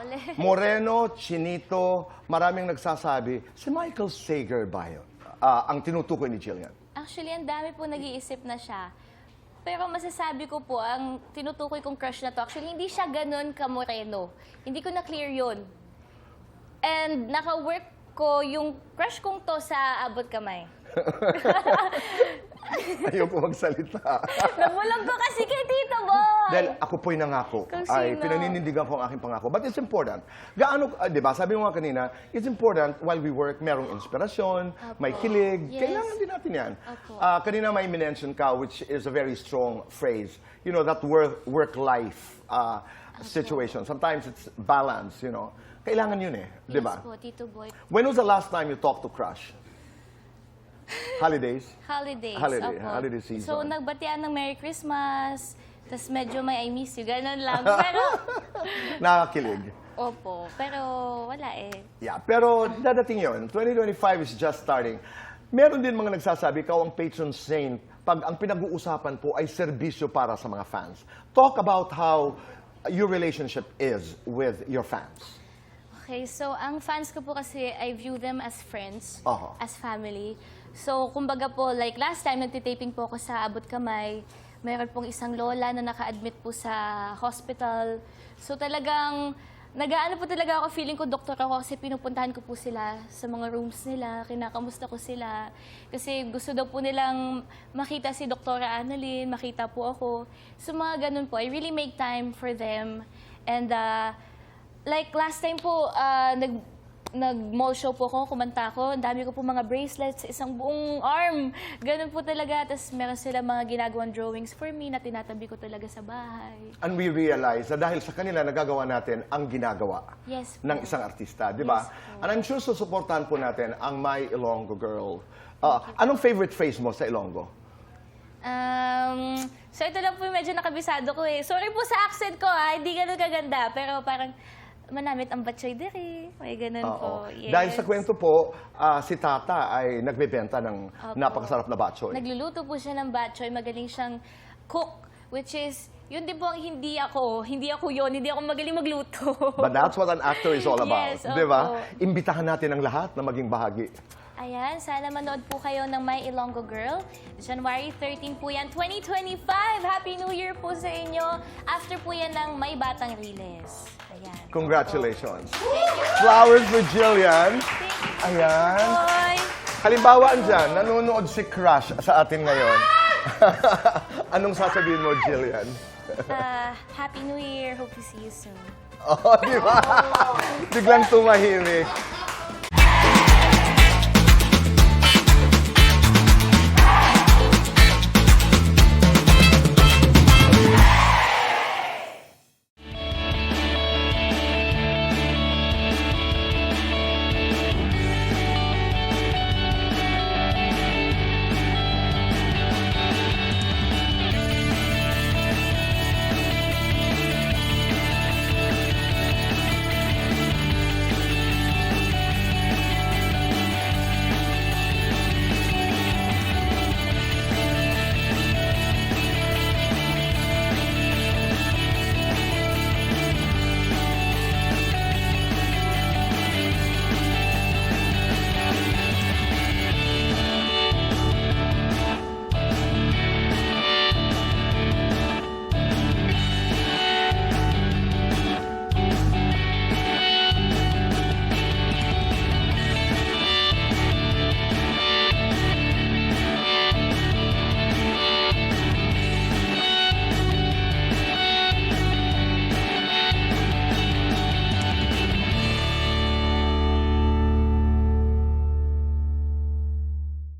ulit. Moreno, Chinito, maraming nagsasabi, si Michael Sager ba yun? Ah, ang tinutukoy ni Jillian. Actually, ang dami po nag-iisip na siya. Pero masasabi ko po, ang tinutukoy kong crush na to, actually, hindi siya ganun kamoreno. Hindi ko na-clear yun. And naka-work ko yung crush kong to sa abot kamay. Ayoko magsalita. Nabulag ko kasi kay Tito Boy! Dahil ako po'y nangako. Kung Ay, sino. pinaninindigan ko ang aking pangako. But it's important. Gaano, ah, di ba, sabi mo nga kanina, it's important while we work, merong inspirasyon, may kilig. Yes. Kailangan din natin yan. Opo. Ah, kanina may mention ka, which is a very strong phrase. You know, that work, work-life ah, situation. Sometimes it's balance, you know. Kailangan yun eh, di ba? Yes po, Tito Boy. When was the last time you talked to crush? Holidays? Holidays. Holiday, opo. holiday season. So, nagbatian ng Merry Christmas, tapos medyo may I miss you, ganun lang. Pero, Nakakilig. opo, pero wala eh. Yeah, pero dadating yon. 2025 is just starting. Meron din mga nagsasabi, ikaw ang patron saint pag ang pinag-uusapan po ay serbisyo para sa mga fans. Talk about how your relationship is with your fans. Okay, so ang fans ko po kasi, I view them as friends, Aha. as family. So, kumbaga po, like last time, nagtitaping po ako sa Abot Kamay. Mayroon pong isang lola na naka-admit po sa hospital. So, talagang, nag-ano po talaga ako, feeling ko doktor ako kasi pinupuntahan ko po sila sa mga rooms nila, kinakamusta ko sila. Kasi gusto daw po nilang makita si Doktora Annalyn, makita po ako. So, mga ganun po, I really make time for them. And, uh, Like last time po, ah, nag nag-mall show po ako, kumanta ako. Ang dami ko po mga bracelets, isang buong arm. Ganun po talaga. Tapos meron sila mga ginagawang drawings for me na tinatabi ko talaga sa bahay. And we realize na dahil sa kanila nagagawa natin ang ginagawa Yes po. ng isang artista, di ba? Yes po. And I'm sure susuportahan po natin ang My Ilonggo Girl. Ah, anong favorite phrase mo sa Ilonggo? Um, so ito lang po yung medyo nakabisado ko eh. Sorry po sa accent ko ha, hindi ganun kaganda. Pero parang manamit ang batsoy diri. May ganun po. Oo. Yes. Dahil sa kwento po, ah, si Tata ay nagbebenta ng Opo. napakasarap na batchoy. Nagluluto po siya ng batchoy, magaling siyang cook, which is, yun din po ang hindi ako, hindi ako yon hindi ako magaling magluto. But that's what an actor is all about. Yes, di ba? opo. Imbitahan natin ang lahat na maging bahagi. Ayan, sana manood po kayo ng My Ilonggo Girl. January 13 po yan, 2025. Happy New Year po sa inyo. After po yan ng May Batang Riles. Ayan. Congratulations. Flowers for Jillian. Ayan. Boy. Halimbawa dyan, nanonood si Crush sa atin ngayon. Anong sasabihin mo, Jillian? Uh, Happy New Year. Hope to see you soon. Oh, di ba? Biglang tumahimik.